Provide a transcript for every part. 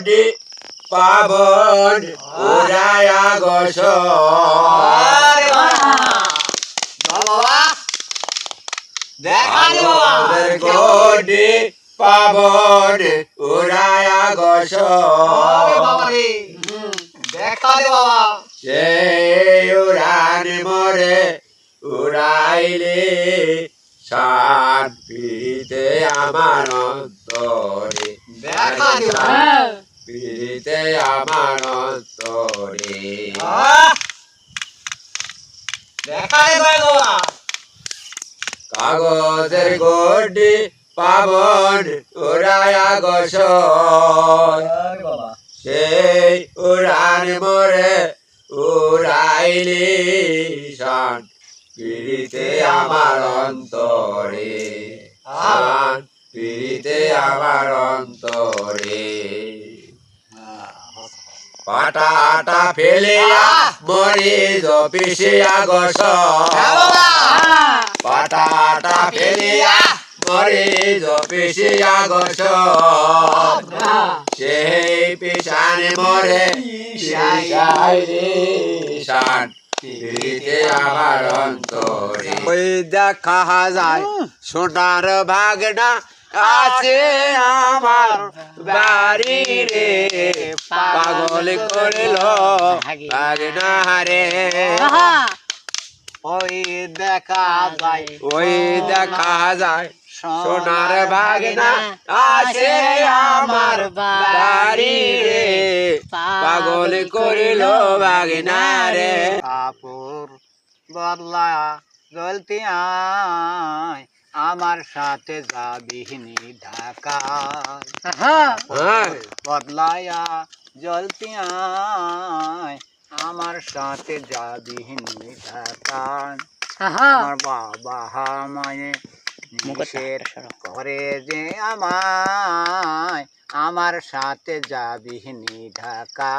গডি পাবন উড়ায়া গডি পাবন উড়ায়া দেখা দে বাবা। উড়ান মরে উড়াইলে শান্তিতে আমার অন্তরে। দেখা আমার ভাই কাগজের গডি পাবন উড়ায়া গস সেই উড়ান মরে উড়াইলি শান পিড়িতে আমার অন্তরে। শান পিড়িতে আমার অন্তরে। পাটাটা ফেলিয়া মরি পিছিয়া গস। হ্যাঁ বাবা। পাটাটা ফেলিয়া মরি পিছিয়া গস। সেই পিছানে মরে শান পিড়িতে আমার অন্তরে। ওই দেখা যায় সোনার ভাগনা আছে আমার বাড়ি রে। পাগল করল রে ওই দেখা যায় ওই দেখা যায় সোনার ভাগনা আছে আমার বাড়ি রে। পাগল করিল ভাগনা রে। কাপড় বদলা জ্বলতে আয়। আমার সাথে যাবি নি ঢাকা। হ্যাঁ। বদলায়া জ্বলতে আয় আমার সাথে যাবি নি ঢাকা। আমার বাবা হামায় নিষেধ করে যে আমায় আমার সাথে যাবি নি ঢাকা।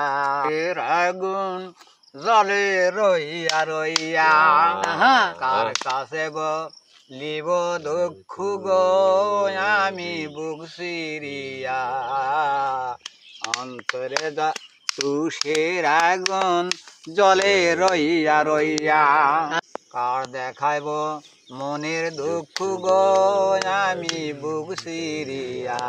আগুন জলে রইয়া রইয়া কার কাছে লিব দুঃখ আমি বুক সিরিয়া। অন্তরে যা তুষের আগুন, জলে রইয়া রইয়া। কার দেখাইব মনের দুঃখ গো, আমি বুক সিরিয়া।